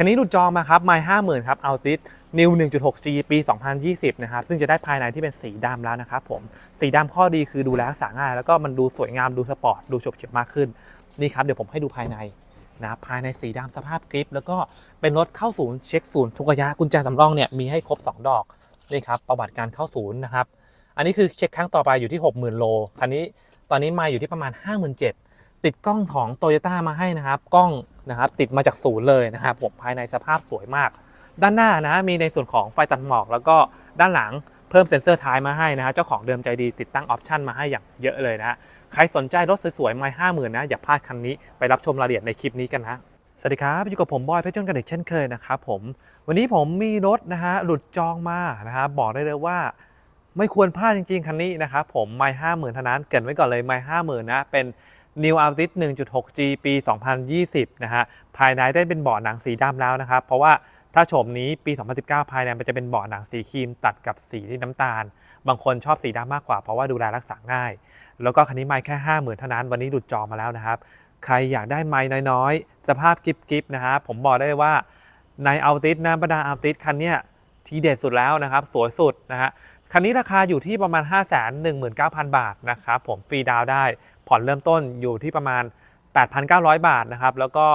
คันนี้หลุดจองมาครับไมล์ห้าหมื่นครับเอาติสนิว 1.6G ปี 2020 นะครับ ซึ่งจะได้ภายในที่เป็นสีดำแล้วนะครับผม สีดำข้อดีคือดูแลรักษาง่าย แล้วก็มันดูสวยงาม ดูสปอร์ต ดูฉบเฉียวมากขึ้น นี่ครับ เดี๋ยวผมให้ดูภายในนะครับภายในสีดำสภาพกริป แล้วก็เป็นรถเข้าศูนย์เช็คศูนย์ทุกระยะ กุญแจสำรองเนี่ยมีให้ครบ 2 ดอก นี่ครับ ประวัติการเข้าศูนย์นะครับ อันนี้คือเช็คครั้งต่อไปอยู่ที่ 60,000 โล คันนี้ตอนนี้มาอยู่ที่ประมาณ 57,000 ติดกล้องของโตโยต้ามาให้นะครับกล้องนะครับติดมาจากศูนย์เลยนะครับผมภายในสภาพสวยมาก ด้านหน้านะมีในส่วนของไฟตัดหมอก แล้วก็ด้านหลังเพิ่มเซ็นเซอร์ท้ายมาให้นะฮะเจ้าของเดิมใจดีติดตั้งออปชันมาให้อย่างเยอะเลยนะใครสนใจรถสวยๆไม่ห้าหมื่นนะอย่าพลาดคันนี้ไปรับชมรายละเอียดในคลิปนี้กันนะสวัสดีครับอยู่กับผมบอยเพชรยนกันอีกเช่นเคยนะครับผมวันนี้ผมมีรถนะฮะหลุดจองมานะครับบอกได้เลยว่าไม่ควรพลาดจริงๆคันนี้นะครับผมไม่ห้าหมื่นเท่านั้นเกรินไว้ก่อนเลยไม่ห้าหมื่นนะเป็น New Altis 1.6G ปี 2020 นะฮะ ภายในได้เป็นเบาะหนังสีดำแล้วนะครับ เพราะว่าถ้าโฉมนี้ปี 2019 ภายในมันจะเป็นเบาะหนังสีครีมตัดกับสีน้ำตาล บางคนชอบสีดำมากกว่าเพราะว่าดูแลรักษาง่าย แล้วก็คันนี้ไม่แค่ 50,000เท่านั้น วันนี้หลุดจอมาแล้วนะครับ ใครอยากได้ไม้น้อยๆ สภาพกิฟๆนะฮะ ผมบอกได้ว่าในอัลติสนะบรรดาอัลติสคันเนี้ยทีเด็ดสุดแล้วนะครับ สวยสุดนะฮะ คันนี้ราคาอยู่ที่ประมาณ 5 1 9 0 0 0 บาทนะครับผมฟรีดาวได้ ผ่อนเริ่มต้นอยู่ที่ประมาณ 8,900 บาทนะครับ แล้วก็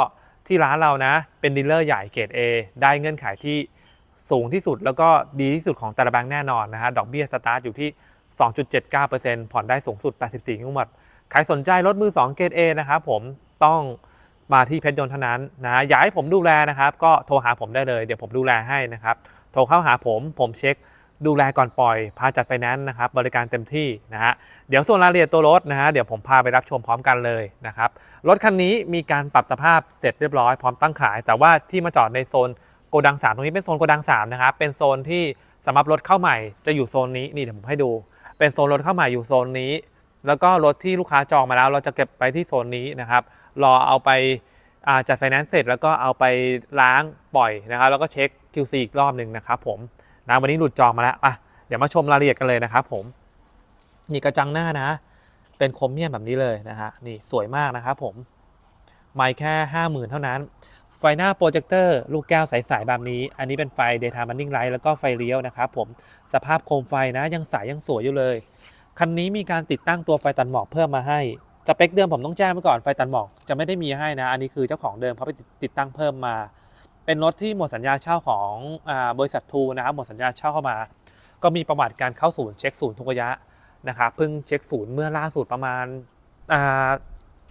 ที่ร้านเรานะ เป็นดีลเลอร์ใหญ่เกรด A ได้เงื่อนไขที่สูงที่สุดแล้วก็ดีที่สุดของแต่ละแบงค์แน่นอนนะฮะ ดอกเบี้ยสตาร์ทอยู่ที่ 2.79%ผ่อนได้สูงสุด 84 งวด ใครสนใจรถมือ 2 เกรด A นะครับผมต้องมาที่เพชรยนต์เท่านั้นนะอยากให้ผมดูแลนะครับ ก็โทรหาผมได้เลย เดี๋ยวผมดูแลให้นะครับ โทรเข้าหาผมผมเช็ค ดูแลก่อนปล่อย พาจัดไฟแนนซ์นะครับ บริการเต็มที่นะฮะ เดี๋ยวส่วนรายละเอียดตัวรถนะฮะ เดี๋ยวผมพาไปรับชมพร้อมกันเลยนะครับ รถคันนี้มีการปรับสภาพเสร็จเรียบร้อยพร้อมตั้งขาย แต่ว่าที่มาจอดในโซนโกดัง 3 ตรงนี้เป็นโซนโกดัง 3 นะครับ เป็นโซนที่สำหรับรถเข้าใหม่จะอยู่โซนนี้ นี่เดี๋ยวผมให้ดู เป็นโซนรถเข้าใหม่อยู่โซนนี้ แล้วก็รถที่ลูกค้าจองมาแล้ว เราจะเก็บไปที่โซนนี้นะครับ รอเอาไปาจัดไฟแนนซ์เสร็จแล้วก็เอาไปล้างปล่อยนะครับ แล้วก็เช็ค QC อีกรอบหนึ่งนะครับผม นะวันนี้หลุดจองมาแล้วอะเดี๋ยวมาชมรายละเอียดกันเลยนะครับผมนี่กระจังหน้านะ เป็นโครเมียมแบบนี้เลยนะฮะนี่สวยมากนะครับผมไม่แค่ 50,000 เท่านั้น ไฟหน้าโปรเจคเตอร์ลูกแก้วใสๆแบบนี้ อันนี้เป็นไฟ Daytime Running Light แล้วก็ไฟเลี้ยวนะครับผมสภาพโคมไฟนะยังใสยังสวยอยู่เลย คันนี้มีการติดตั้งตัวไฟตัดหมอกเพิ่มมาให้สเปคเดิมผมต้องแจ้งไว้ก่อนไฟตัดหมอกจะไม่ได้มีให้นะ อันนี้คือเจ้าของเดิมเขาไปติดตั้งเพิ่มมา เป็นรถที่หมดสัญญาเช่าของอบริษัททูนะครับหมดสัญญาเช่าเข้ามา ก็มีประวัติการเข้าศูนย์เช็คศูนย์ทุกระยะนะครับเพิ่งเช็คศูนย์เมื่อล่าสุดประมาณา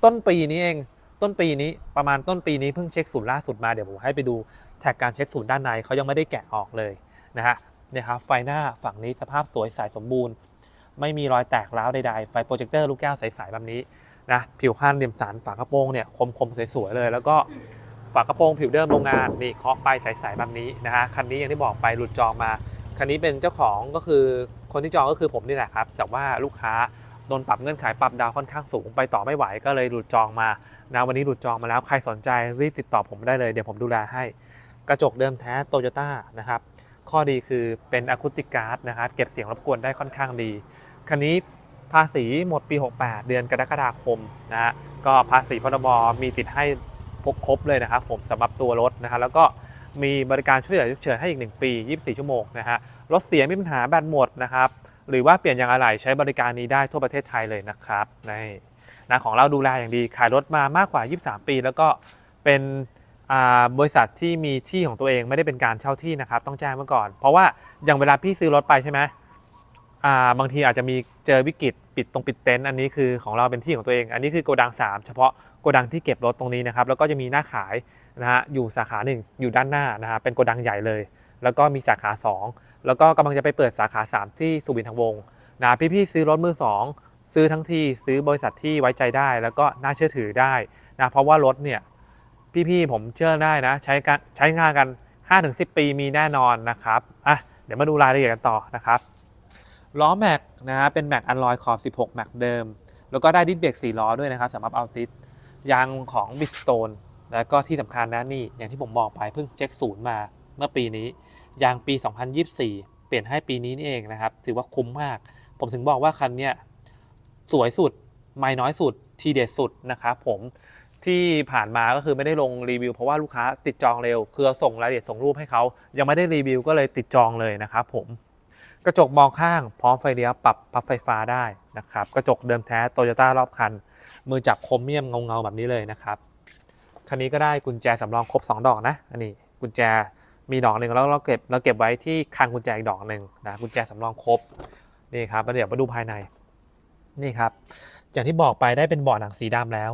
ต้นปีนี้เองต้นปีนี้ประมาณต้นปีนี้เพิ่งเช็คศูนย์ล่าสุดมาเดี๋ยวผมให้ไปดูแท็กการเช็คศูนย์ด้านในเขายังไม่ได้แกะออกเลยนะฮะเนี่ยครับไฟหน้าฝั่งนี้สภาพสวยใสสมบูรณ์ ไม่มีรอยแตกร้าวใดๆ ไฟโปรเจคเตอร์ลูกแก้วใสๆแบบนี้นะผิวข้างเดียมสันฝากระโปรงเนี่ยคมๆสวยๆเลย แล้วก็ ฝากระโปรงผิวเดิมโรงงานนี่เคาะไปใสๆแบบนี้นะฮะคันนี้อย่างที่บอกไปหลุดจองมา คันนี้เป็นเจ้าของก็คือคนที่จองก็คือผมนี่แหละครับ แต่ว่าลูกค้าโดนปรับเงื่อนไขปรับดาวค่อนข้างสูงไปต่อไม่ไหวก็เลยหลุดจองมานะวันนี้หลุดจองมาแล้วใครสนใจรีบติดต่อผมได้เลยเดี๋ยวผมดูแลให้ กระจกเดิมแท้โตโยต้านะครับข้อดีคือเป็นอะคูติกการ์ดนะครับเก็บเสียงรบกวนได้ค่อนข้างดีคันนี้ภาษีหมดปี 68 เดือนกรกฎาคมนะฮะก็ภาษีพรบมีติดให้ พกครบเลยนะครับผมสำหรับตัวรถนะฮะแล้วก็มีบริการช่วยเหลือฉุกเฉินให้อีก 1 ปี 24 ชั่วโมงนะฮะรถเสียมีปัญหาแบตหมดนะครับหรือว่าเปลี่ยนยางอะไหล่ใช้บริการนี้ได้ทั่วประเทศไทยเลยนะครับนี่นะของเราดูแลอย่างดีขายรถมามากกว่า 23 ปี แล้วก็เป็นบริษัทที่มีที่ของตัวเองไม่ได้เป็นการเช่าที่นะครับต้องแจ้งไว้ก่อน เพราะว่าอย่างเวลาพี่ซื้อรถไปใช่ไหม บางทีอาจจะมีเจอวิกฤตปิดตรงปิดเต็นท์อันนี้คือของเราเป็นที่ของตัวเอง อันนี้คือโกดัง 3 เฉพาะโกดังที่เก็บรถตรงนี้นะครับแล้วก็จะมีหน้าขายนะฮะอยู่สาขาหนึ่งอยู่ด้านหน้านะฮะเป็นโกดังใหญ่เลย แล้วก็มีสาขา 2 แล้วก็กำลังจะไปเปิดสาขา 3 ที่สุวินทวงศ์นะพี่ๆซื้อรถมือ 2 ซื้อทั้งที่ซื้อบริษัทที่ไว้ใจได้ แล้วก็น่าเชื่อถือได้นะเพราะว่ารถเนี่ยพี่ๆผมเชื่อได้นะใช้กันใช้งานกัน 5-10 ปีมีแน่นอนนะครับอะเดี๋ยวมาดูรายละเอียดกันต่อนะครับ ล้อแม็กนะฮะเป็นแม็กอันลอยขอบ 16 แม็กเดิม แล้วก็ได้ดิสเบรก4ล้อด้วยนะครับสำหรับเอัลติสยางของบิสโตนแล้วก็ที่สำคัญนะนี่อย่างที่ผมบอกไปเพิ่งเช็คศูนย์มาเมื่อปีนี้ ยางปี 2024 เปลี่ยนให้ปีนี้นี่เองนะครับ ถือว่าคุ้มมาก ผมถึงบอกว่าคันเนี้ยสวยสุด ไม่น้อยสุด ทีเด็ดสุดนะครับผมที่ผ่านมาก็คือไม่ได้ลงรีวิวเพราะว่าลูกค้าติดจองเร็ว คือส่งรายละเอียดส่งรูปให้เขา ยังไม่ได้รีวิวก็เลยติดจองเลยนะครับผม กระจกมองข้างพร้อมไฟเลี้ยวปรับพับไฟฟ้าได้นะครับ กระจกเดิมแท้โตโยต้ารอบคัน มือจับคมเมียมเงาๆแบบนี้เลยนะครับ คันนี้ก็ได้กุญแจสำรองครบ 2 ดอกนะ อันนี้กุญแจมีดอกหนึ่งแล้วเราเก็บเราเก็บไว้ที่คลังกุญแจอีกดอกหนึ่งนะกุญแจสำรองครบนี่ครับแล้วเดี๋ยวมาดูภายในนี่ครับ อย่างที่บอกไปได้เป็นเบาะหนังสีดำแล้ว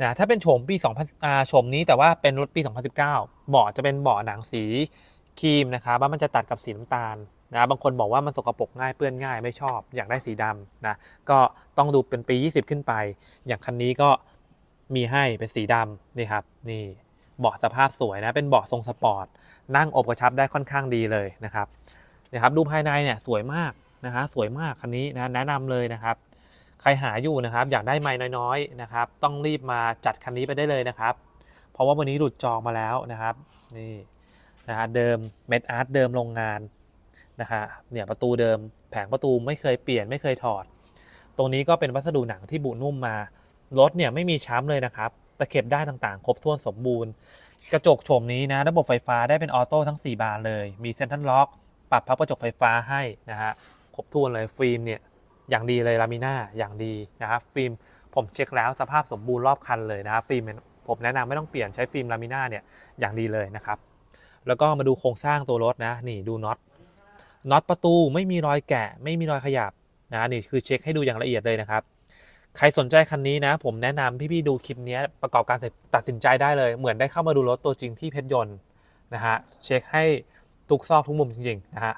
นะถ้าเป็นโฉมปี 2000อ่าโฉมนี้แต่ว่าเป็นรถปี 2019เบาะจะเป็นเบาะหนังสีครีมนะครับว่ามันจะตัดกับสีน้ำตาล นะบางคนบอกว่ามันสกปรกง่ายเปื้อนง่ายไม่ชอบอยากได้สีดำนะก็ต้องดูเป็นปี 20 ขึ้นไป อย่างคันนี้ก็มีให้เป็นสีดำนี่ครับนี่เบาะสภาพสวยนะเป็นเบาะทรงสปอร์ตนั่งอบกระชับได้ค่อนข้างดีเลยนะครับนะครับดูภายในเนี่ยสวยมากนะฮะสวยมากคันนี้นะแนะนำเลยนะครับใครหาอยู่นะครับอยากได้ไม้น้อยๆนะครับ ต้องรีบมาจัดคันนี้ไปได้เลยนะครับ เพราะว่าวันนี้หลุดจองมาแล้วนะครับนี่นะฮะเดิมเม็ดอาร์ตเดิมโรงงาน นะฮะเนี่ยประตูเดิมแผงประตูไม่เคยเปลี่ยนไม่เคยถอด ตรงนี้ก็เป็นวัสดุหนังที่บุนุ่มมารถเนี่ยไม่มีช้ำเลยนะครับตะเข็บได้านต่างๆ ครบถ้วนสมบูรณ์ กระจกโฉมนี้นะระบบไฟฟ้าได้เป็นออโต้ทั้ง 4 บานเลย มีเซ็นทรัลล็อก ปรับพับกระจกไฟฟ้าให้นะฮะครบถ้วนเลยฟิล์มเนี่ยอย่างดีเลยลามิน่าอย่างดีนะครับฟิล์มผมเช็คแล้วสภาพสมบูรณ์รอบคันเลยนะครับฟิล์มผมแนะนำไม่ต้องเปลี่ยนใช้ฟิล์มลามิน่าเนี่ยอย่างดีเลยนะครับ แล้วก็มาดูโครงสร้างตัวรถนะนี่ดูน็อต น็อตประตูไม่มีรอยแกะ ไม่มีรอยขยับนะนี่คือเช็คให้ดูอย่างละเอียดเลยนะครับ ใครสนใจคันนี้นะ ผมแนะนำพี่ๆดูคลิปนี้ประกอบการตัดสินใจได้เลย เหมือนได้เข้ามาดูรถตัวจริงที่เพชรยนต์นะฮะเช็คให้ทุกซอกทุกมุมจริงๆนะฮะ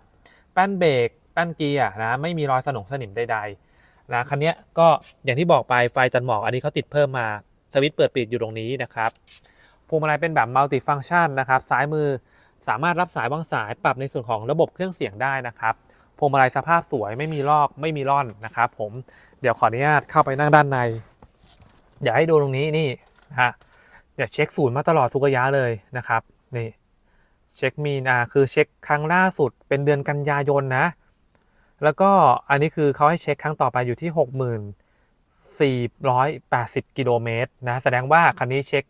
แป้นเบรกแป้นเกียร์นะไม่มีรอยสนงสนิมใดๆนะคันนี้ก็อย่างที่บอกไปไฟจันหมอกอันนี้เขาติดเพิ่มมาสวิตช์เปิดปิดอยู่ตรงนี้นะครับพวงมาลัยเป็นแบบมัลติฟัง c t ชันนะครับซ้ายมือ สามารถรับสายวางสายปรับในส่วนของระบบเครื่องเสียงได้นะครับพวงมาลัยสภาพสวยไม่มีลอกไม่มีร่อนนะครับผมเดี๋ยวขออนุญาตเข้าไปนั่งด้านใน อยากให้ดูตรงนี้นี่นะฮะเดี๋ยวเช็คศูนย์มาตลอดทุกระยะเลยนะครับนี่เช็คมีนาคือเช็คครั้งล่าสุดเป็นเดือนกันยายนนะ แล้วก็อันนี้คือเขาให้เช็คครั้งต่อไปอยู่ที่ 6480 กิโลเมตรนะแสดงว่าคันนี้เช็ค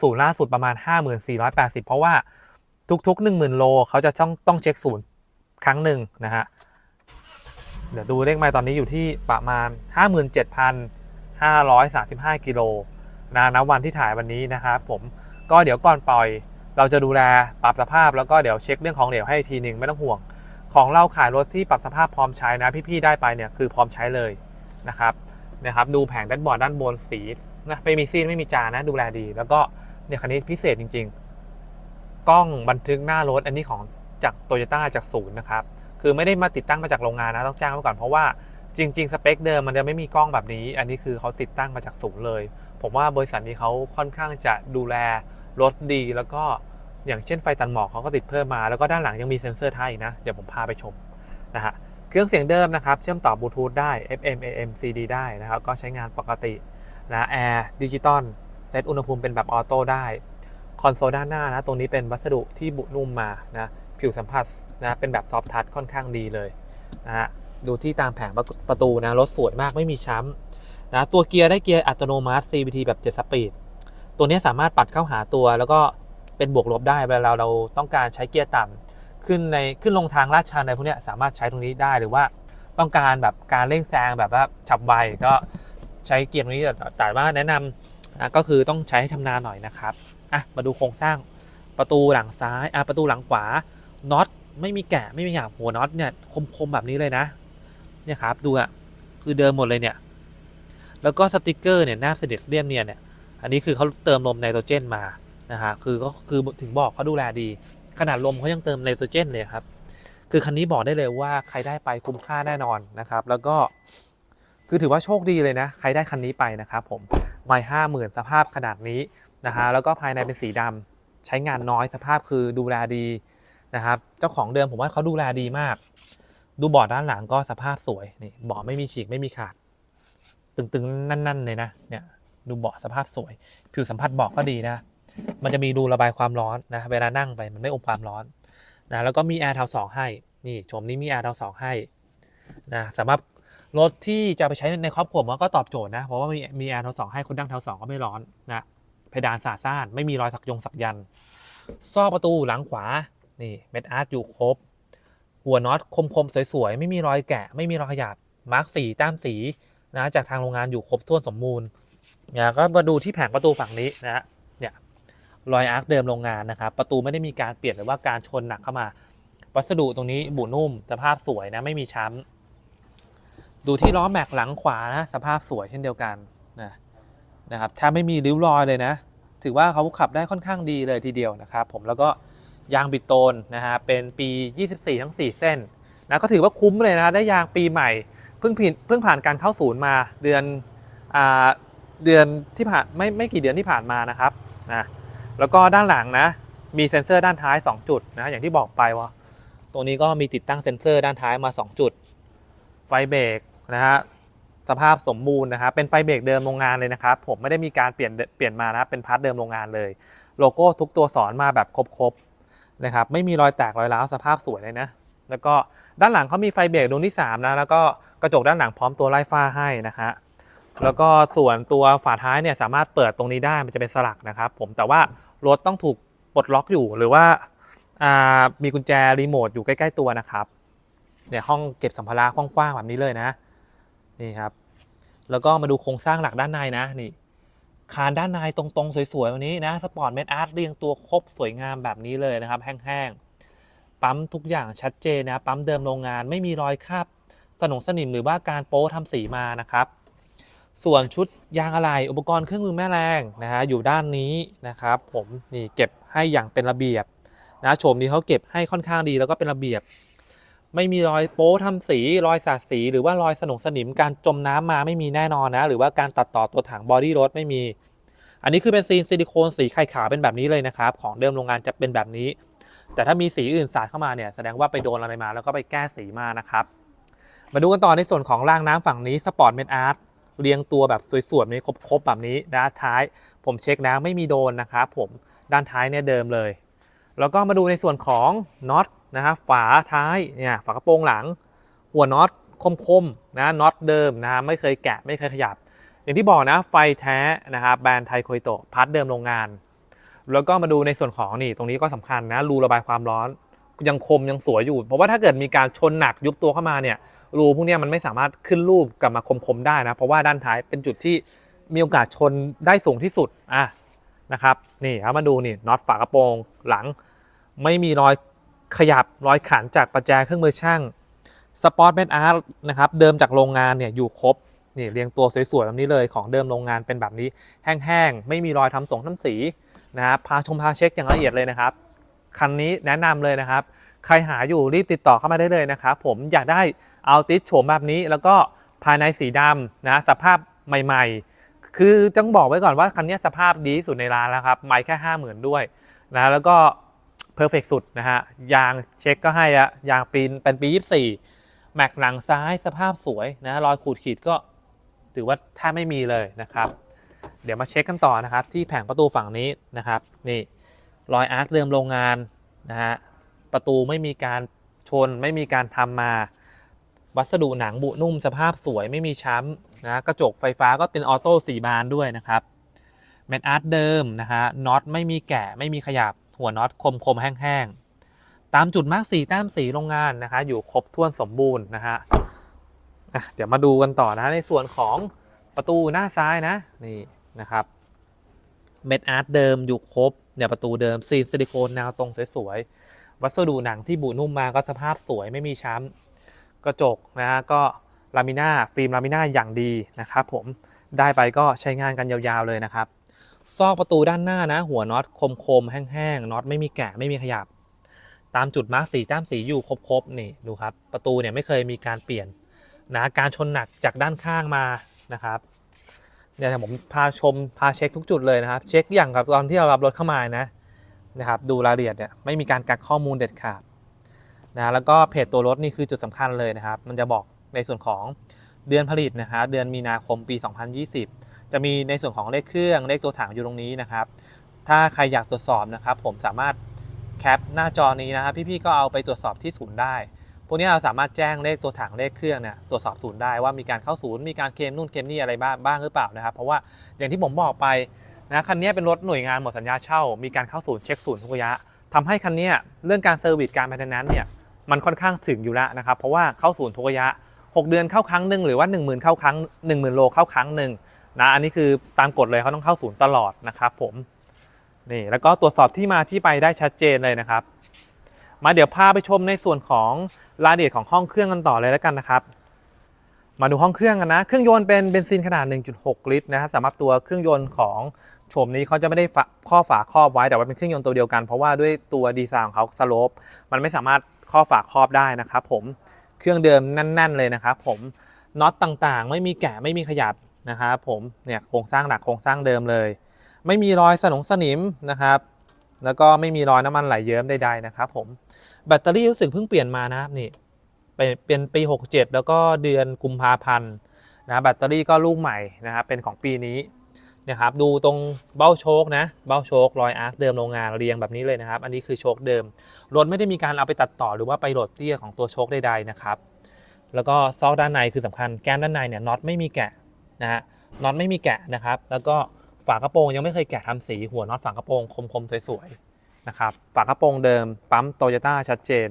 ศูนย์ล่าสุดประมาณ 5480 เพราะว่า ทุกๆ 10,000 โลเขาจะต้องต้องเช็คศูนย์ครั้งหนึ่งนะฮะ เดี๋ยวดูเลขไมล์ตอนนี้อยู่ที่ประมาณ 57,535 กิโลนะณวันที่ถ่ายวันนี้นะครับผมก็เดี๋ยวก่อนปล่อย เราจะดูแลปรับสภาพแล้วก็เดี๋ยวเช็คเรื่องของเหลวให้อีกทีหนึ่งไม่ต้องห่วง ของเราขายรถที่ปรับสภาพพร้อมใช้นะพี่ๆได้ไปเนี่ยคือพร้อมใช้เลยนะครับนะครับดูแผงด้านบอร์ดด้านบนสีนะไม่มีซีนไม่มีจานนะดูแลดี แล้วก็เนี่ยคันนี้พิเศษจริง ๆ กล้องบันทึกหน้ารถอันนี้ของจากโตโยต้าจากศูนย์นะครับ คือไม่ได้มาติดตั้งมาจากโรงงานนะต้องจ้างมาก่อนเพราะว่าจริง ๆ สเปคเดิมมันจะไม่มีกล้องแบบนี้ อันนี้คือเขาติดตั้งมาจากศูนย์เลย ผมว่าบริษัทนี้เขาค่อนข้างจะดูแลรถดี แล้วก็อย่างเช่นไฟตันหมอกเขาก็ติดเพิ่มมา แล้วก็ด้านหลังยังมีเซ็นเซอร์ท้ายอีกนะ เดี๋ยวผมพาไปชมนะฮะเครื่องเสียงเดิมนะครับ เชื่อมต่อบลูทูธได้ FM AM CD ได้นะครับ ก็ใช้งานปกตินะแอร์ดิจิตอลเซตอุณหภูมิเป็นแบบออโต้ได้ คอนโซลด้านหน้านะตรงนี้เป็นวัสดุที่บุนุ่มมานะผิวสัมผัสนะเป็นแบบซอฟทัชค่อนข้างดีเลยนะฮะดูที่ตามแผงประตูนะรถสวยมากไม่มีช้ำนะตัวเกียร์ได้เกียร์อัตโนมัติ CVT แบบ7สปีดตัวนี้สามารถปัดเข้าหาตัวแล้วก็เป็นบวกลบได้เวลาเราต้องการใช้เกียร์ต่ำขึ้นในขึ้นลงทางลาดชันอะไรพวกนี้สามารถใช้ตรงนี้ได้หรือว่าต้องการแบบการเร่งแซงแบบว่าฉับไวก็ใช้เกียร์ตรงนี้แต่ว่าแนะนำนะก็คือต้องใช้ให้ชำนาญหน่อยนะครับ อะมาดูโครงสร้างประตูหลังซ้ายอะประตูหลังขวาน็อตไม่มีแกะไม่มีหยาบหัวน็อตเนี่ยคมๆแบบนี้เลยนะเนี่ยครับดูอะคือเดิมหมดเลยเนี่ย แล้วก็สติกเกอร์เนี่ยหน้าเสด็จเลี่ยมเนี่ยเนี่ยอันนี้คือเขาเติมลมไนโตรเจนมานะฮะคือก็คือถึงบอกเขาดูแลดี ขนาดลมเขายังเติมไนโตรเจนเลยครับ คือคันนี้บอกได้เลยว่าใครได้ไปคุ้มค่าแน่นอนนะครับ แล้วก็คือถือว่าโชคดีเลยนะ ใครได้คันนี้ไปนะครับผมไม่ห้าหมื่นสภาพขนาดนี้ นะฮะแล้วก็ภายในเป็นสีดำใช้งานน้อยสภาพคือดูแลดีนะครับ เจ้าของเดิมผมว่าเขาดูแลดีมาก ดูเบาะด้านหลังก็สภาพสวยนี่เบาะไม่มีฉีกไม่มีขาด ตึงๆนั่นๆเลยนะเนี่ยดูเบาะสภาพสวย ผิวสัมผัสเบาะก็ดีนะ มันจะมีรูระบายความร้อนนะ เวลานั่งไปมันไม่อมความร้อนนะแล้วก็มีแอร์เทาสองให้ นี่ชมนี้มีแอร์เทาสองให้นะสำหรับรถที่จะไปใช้ในครอบครัวมันก็ตอบโจทย์นะ เพราะว่ามีมีแอร์เทาสองให้คนดั้งเทาสองก็ไม่ร้อนนะ เพดานสาซ่านไม่มีรอยสักยงสักยันต์ซอกประตูหลังขวานี่เม็ดอาร์ตอยู่ครบ หัวน็อตคมๆสวยๆไม่มีรอยแกะ ไม่มีรอยขยับมาร์กสีต้ามสีนะจากทางโรงงานอยู่ครบถ้วนสมบูรณ์เนี่ยก็มาดูที่แผงประตูฝั่งนี้นะฮะเนี่ยรอยอาร์คเดิมโรงงานนะครับประตูไม่ได้มีการเปลี่ยนหรือว่าการชนหนักเข้ามา วัสดุตรงนี้บุนุ่มสภาพสวยนะไม่มีช้ำดูที่ล้อแม็กหลังขวานะสภาพสวยเช่นเดียวกันนะ นะครับถ้าไม่มีริ้วรอยเลยนะ ถือว่าเขาขับได้ค่อนข้างดีเลยทีเดียวนะครับผมแล้วก็ยางบิดโตนนะฮะเป็นปี 24 ทั้ง 4 เส้นนะก็ถือว่าคุ้มเลยนะได้ยางปีใหม่เพิ่งเพิ่งผ่านการเข้าศูนย์มาเดือนอ่าเดือนที่ผ่านไม่ไม่กี่เดือนที่ผ่านมานะครับนะแล้วก็ด้านหลังนะมีเซ็นเซอร์ด้านท้าย 2 จุดนะอย่างที่บอกไปว่าตรงนี้ก็มีติดตั้งเซ็นเซอร์ด้านท้ายมา 2 จุด ไฟเบรกนะฮะ สภาพสมบูรณ์นะครับเป็นไฟเบรกเดิมโรงงานเลยนะครับ ผมไม่ได้มีการเปลี่ยนเปลี่ยนมานะเป็นพาร์ทเดิมโรงงานเลย โลโก้ทุกตัวสอนมาแบบครบๆนะครับไม่มีรอยแตกรอยร้าวสภาพสวยเลยนะแล้วก็ด้านหลังเขามีไฟเบรกดวงที่3นะแล้วก็กระจกด้านหลังพร้อมตัวไล่ฟ้าให้นะฮะแล้วก็ส่วนตัวฝาท้ายเนี่ยสามารถเปิดตรงนี้ได้มันจะเป็นสลักนะครับ ผมแต่ว่ารถต้องถูกปลดล็อกอยู่หรือว่าามีกุญแจรีโมทอยู่ใกล้ ๆ ตัวนะครับเนี่ยห้องเก็บสัมภาระกว้างๆแบบนี้เลยนะ นี่ครับ แล้วก็มาดูโครงสร้างหลักด้านในนะนี่ คานด้านในตรงๆ สวยๆวันนี้นะสปอร์ตเมดอาร์ตเรียงตัวครบสวยงามแบบนี้เลยนะครับ แห้งๆ ปั๊มทุกอย่างชัดเจนนะ ปั๊มเดิมโรงงานไม่มีรอยคราบสนงสนิมหรือว่าการโป๊ทำสีมานะครับ ส่วนชุดยางอะไหล่อุปกรณ์เครื่องมือแม่แรงนะฮะอยู่ด้านนี้นะครับ ผมนี่เก็บให้อย่างเป็นระเบียบนะโฉมนี้เขาเก็บให้ค่อนข้างดีแล้วก็เป็นระเบียบ ไม่มีรอยโป๊ทำสีรอยสาดสี หรือว่ารอยสนงสนิมการจมน้ำมาไม่มีแน่นอนนะ หรือว่าการตัดต่อตัวถังบอดี้รถไม่มี อันนี้คือเป็นซีนซิลิโคนสีไข่ขาวเป็นแบบนี้เลยนะครับ ของเดิมโรงงานจะเป็นแบบนี้ แต่ถ้ามีสีอื่นสาดเข้ามาเนี่ยแสดงว่าไปโดนอะไรมาแล้วก็ไปแก้สีมานะครับมาดูกันต่อในส่วนของรางน้ำฝั่งนี้สปอร์ตเมดอาร์ตเรียงตัวแบบสวยๆนี้ครบๆแบบนี้ด้านท้าย ผมเช็คแล้วไม่มีโดนนะครับผมด้านท้ายเนี่ยเดิมเลย แล้วก็มาดูในส่วนของน็อตนะฮะฝาท้ายเนี่ยฝากระโปรงหลัง หัวน็อตคมๆนะน็อตเดิมนะไม่เคยแกะไม่เคยขยับ อย่างที่บอกนะไฟแท้นะครับแบรนด์ไทโคโตพาร์ทเดิมโรงงาน แล้วก็มาดูในส่วนของนี่ตรงนี้ก็สำคัญนะรูระบายความร้อนยังคมยังสวยอยู่ เพราะว่าถ้าเกิดมีการชนหนักยุบตัวเข้ามาเนี่ยรูพวกนี้มันไม่สามารถขึ้นรูปกลับมาคมๆได้นะเพราะว่าด้านท้ายเป็นจุดที่มีโอกาสชนได้สูงที่สุดอะ นะครับนี่ครับมาดูนี่น็อตฝากระโปรงหลัง ไม่มีรอยขยับรอยขันจากประแจเครื่องมือช่างสปอร์ตเมดอาร์ตนะครับเดิมจากโรงงานเนี่ยอยู่ครบนี่เรียงตัวสวยๆแบบนี้เลยของเดิมโรงงานเป็นแบบนี้ แห้งๆ ไม่มีรอยทำสงทำสีนะครับพาชมพาเช็คอย่างละเอียดเลยนะครับ คันนี้แนะนำเลยนะครับ ใครหาอยู่รีบติดต่อเข้ามาได้เลยนะครับผมอยากได้เอาติสโฉมแบบนี้ แล้วก็ภายในสีดำนะสภาพใหม่ ๆ คือต้องบอกไว้ก่อนว่าคันนี้สภาพดีที่สุดในร้านแล้วครับ ไม่แค่ห้าหมื่นด้วยนะแล้วก็เพอร์เฟกสุดนะฮะ ยางเช็คก็ให้อะยางปีนเป็นปี 24 แม็กหลังซ้ายสภาพสวยนะรอยขูดขีดก็ถือว่าแทบไม่มีเลยนะครับ เดี๋ยวมาเช็คกันต่อนะครับ ที่แผงประตูฝั่งนี้นะครับ นี่รอยอาร์คเดิมโรงงานนะฮะประตูไม่มีการชนไม่มีการทำมา วัสดุหนังบุนุ่มสภาพสวยไม่มีช้ำนะกระจกไฟฟ้าก็เป็นออโต้สีบานด้วยนะครับเมทอาร์ตเดิมนะฮะน็อตไม่มีแกะไม่มีขยับหัวน็อตคมคมแห้งๆ ตามจุดมาร์กสีตามสีโรงงานนะคะ อยู่ครบถ้วนสมบูรณ์นะฮะอะเดี๋ยวมาดูกันต่อนะในส่วนของประตูหน้าซ้ายนะนี่นะครับเม็ดอาร์ตเดิมอยู่ครบเนี่ยประตูเดิมซีนซิลิโคนแนวตรงสวยๆ วัสดุหนังที่บุนุ่มมาก็สภาพสวยไม่มีช้ำ กระจกนะฮะก็ลามิน่าฟิล์มลามิน่าอย่างดีนะครับผมได้ไปก็ใช้งานกันยาวๆเลยนะครับ ซอกประตูด้านหน้านะ หัวน็อตคมๆ แห้งๆน็อตไม่มีแกะไม่มีขยับ ตามจุดมาร์กสีตามสีอยู่ครบๆนี่ดูครับ ประตูเนี่ยไม่เคยมีการเปลี่ยนนะการชนหนักจากด้านข้างมานะครับเนี่ยผมพาชมพาเช็คทุกจุดเลยนะครับ เช็คอย่างกับตอนที่เรารับรถเข้ามานะนะครับ ดูรายละเอียดเนี่ยไม่มีการกักข้อมูลเด็ดขาด นะแล้วก็เพจตัวรถนี่คือจุดสำคัญเลยนะครับ มันจะบอกในส่วนของเดือนผลิตนะฮะเดือนมีนาคมปี 2020 จะมีในส่วนของเลขเครื่องเลขตัวถังอยู่ตรงนี้นะครับ ถ้าใครอยากตรวจสอบนะครับ ผมสามารถแคปหน้าจอนี้นะครับพี่ๆก็เอาไปตรวจสอบที่ศูนย์ได้ พวกนี้เราสามารถแจ้งเลขตัวถังเลขเครื่องเนี่ยตรวจสอบศูนย์ได้ว่ามีการเข้าศูนย์มีการเคลมนู่นเคลมนี่อะไรบ้างบ้างหรือเปล่านะครับ เพราะว่าอย่างที่ผมบอกไปนะคันนี้เป็นรถหน่วยงานหมดสัญญาเช่า มีการเข้าศูนย์เช็คศูนย์ทุกระยะทำให้คันนี้เรื่องการเซอร์วิสการแมนเทนแนนเนี่ย มันค่อนข้างถึงอยู่แล้วนะครับ เพราะว่าเข้าศูนย์ทุกระยะ 6 เดือนเข้าครั้งหนึ่งหรือว่า 1 0,000เข้าครั้ง10,000โลเข้าครั้งหนึ่งนะอันนี้คือตามกฎเลยเขาต้องเข้าศูนย์ตลอดนะครับผมนี่แล้วก็ตรวจสอบที่มาที่ไปได้ชัดเจนเลยนะครับ มาเดี๋ยวพาไปชมในส่วนของรายละเอียดของห้องเครื่องกันต่อเลยแล้วกันนะครับ มาดูห้องเครื่องกันนะ เครื่องยนต์เป็นเบนซินขนาด 1.6 ลิตรนะครับสำหรับตัวเครื่องยนต์ของ โฉมนี้เขาจะไม่ได้ข้อฝาครอบไว้แต่ว่าเป็นเครื่องยนต์ตัวเดียวกัน เพราะว่าด้วยตัวดีไซน์ของเขาสโลปมันไม่สามารถข้อฝาครอบได้นะครับผมเครื่องเดิมแน่น ๆ เลยนะครับผมน็อตต่างๆ ไม่มีแกะไม่มีขยับนะครับผมเนี่ยโครงสร้างหลักโครงสร้างเดิมเลย ไม่มีรอยสนงสนิมนะครับ แล้วก็ไม่มีรอยน้ำมันไหลเยิ้มใดๆนะครับผมแบตเตอรี่รู้สึกเพิ่งเปลี่ยนมานะครับนี่เป็นเป็นปี 67 แล้วก็เดือนกุมภาพันธ์นะแบตเตอรี่ก็ลูกใหม่นะครับเป็นของปีนี้ นะครับ ดูตรงเบ้าโชคนะ เบ้าโชครอยอาร์คเดิมโรงงานเรียงแบบนี้เลยนะครับ อันนี้คือโชคเดิม รถไม่ได้มีการเอาไปตัดต่อหรือว่าไปโหลดเตี้ยของตัวโชคใดๆนะครับ แล้วก็ซอกด้านในคือสำคัญ แก้มด้านในเนี่ยน็อตไม่มีแกะนะฮะ น็อตไม่มีแกะนะครับ แล้วก็ฝากระโปรงยังไม่เคยแกะทำสีหัวน็อตฝากระโปรงคมๆสวยๆนะครับ ฝากระโปรงเดิม ปั๊มโตโยต้าชัดเจน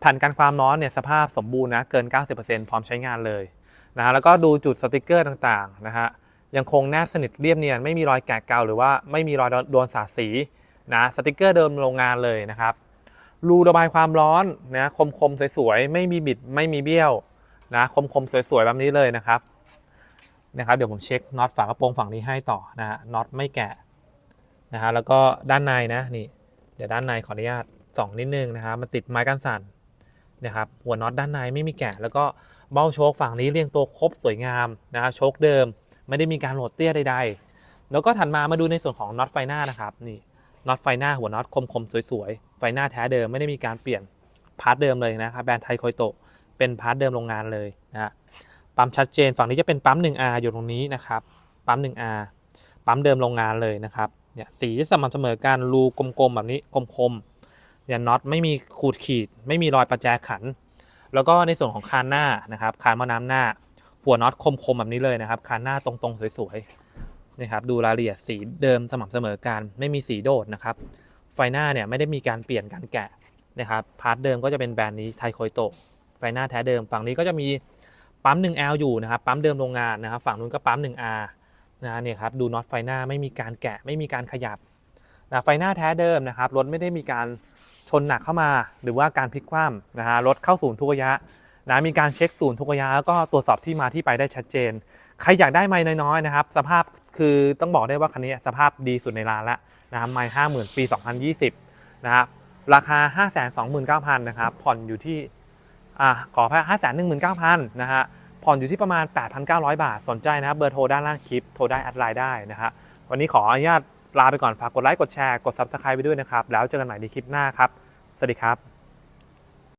แผ่นกันความร้อนเนี่ยสภาพสมบูรณ์นะ เกิน 90%พร้อมใช้งานเลยนะฮะ แล้วก็ดูจุดสติกเกอร์ต่างๆนะฮะ ยังคงแนบสนิทเรียบเนียนไม่มีรอยแกะเกาหรือว่าไม่มีรอยโดนสาดสีนะสติกเกอร์เดิมโรงงานเลยนะครับรูระบายความร้อนนะคมๆสวยๆ ไม่มีบิดไม่มีเบี้ยวนะคมๆสวยๆ แบบนี้เลยนะครับนะครับ เดี๋ยวผมเช็คน็อตฝากระโปรงฝั่งนี้ให้ต่อนะฮะน็อตไม่แกะนะฮะแล้วก็ด้านในนะนี่ เดี๋ยวด้านในขออนุญาตส่องนิดนึงนะครับมันติดไม้กันสั่นนะครับหัวน็อตด้านในไม่มีแกะ แล้วก็เบ้าโชคฝั่งนี้เรียงตัวครบสวยงามนะครับโชคเดิม ไม่ได้มีการโหลดเตี้ยใดๆ แล้วก็ถัดมามาดูในส่วนของน็อตไฟหน้านะครับนี่น็อตไฟหน้าหัวน็อตคมๆสวยๆ ไฟหน้าแท้เดิมไม่ได้มีการเปลี่ยนพาร์ทเดิมเลยนะครับแบรนด์ไทยโคยโตะเป็นพาร์ทเดิมโรงงานเลยนะปั๊มชัดเจนฝั่งนี้จะเป็นปั๊ม 1R อยู่ตรงนี้นะครับปั๊ม 1R ปั๊มเดิมโรงงานเลยนะครับเนี่ยสีจะสม่ำเสมอกันรูกลมๆแบบนี้คมๆเนี่ยน็อตไม่มีขูดขีด ไม่มีรอยประแจขัน แล้วก็ในส่วนของคานหน้านะครับคานมอน้ำหน้า หัวน็อตคมๆแบบนี้เลยนะครับคานหน้าตรงๆสวยๆนะครับดูรายละเอียดสีเดิมสม่ำเสมอกันไม่มีสีโดดนะครับ ไฟหน้าเนี่ยไม่ได้มีการเปลี่ยนการแกะนะครับพาร์ทเดิมก็จะเป็นแบรนด์นี้ไทโคยโตะไฟหน้าแท้เดิม ฝั่งนี้ก็จะมีปั๊ม 1L อยู่นะครับปั๊มเดิมโรงงานนะครับ ฝั่งนู้นก็ปั๊ม 1R นะเนี่ยครับดูน็อตไฟหน้าไม่มีการแกะไม่มีการขยับนะไฟหน้าแท้เดิมนะครับรถไม่ได้มีการชนหนักเข้ามา หรือว่าการพลิกคว่ำนะฮะรถเข้าศูนย์ทุกระยะ นะมีการเช็คศูนย์ทุกระยะแล้วก็ตรวจสอบที่มาที่ไปได้ชัดเจน ใครอยากได้ไม้น้อยๆนะครับ สภาพคือต้องบอกได้ว่าคันนี้สภาพดีสุดในร้านล้วนะครับไม้ห้าหมื่นปี 2020 นะครับราคา 5 2 9 0 0 0นะครับผ่อนอยู่ที่อ่าขออภัย5 1 9 0 0 0นะฮะผ่อนอยู่ที่ประมาณ 8,900 บาท สนใจนะครับเบอร์โทรด้านล่างคลิปโทรได้แอดไลน์ได้นะฮะวันนี้ขออนุญาตลาไปก่อนฝากกดไลค์กดแชร์กด Subscribe ไปด้วยนะครับ แล้วเจอกันใหม่ในคลิปหน้าครับ สวัสดีครับ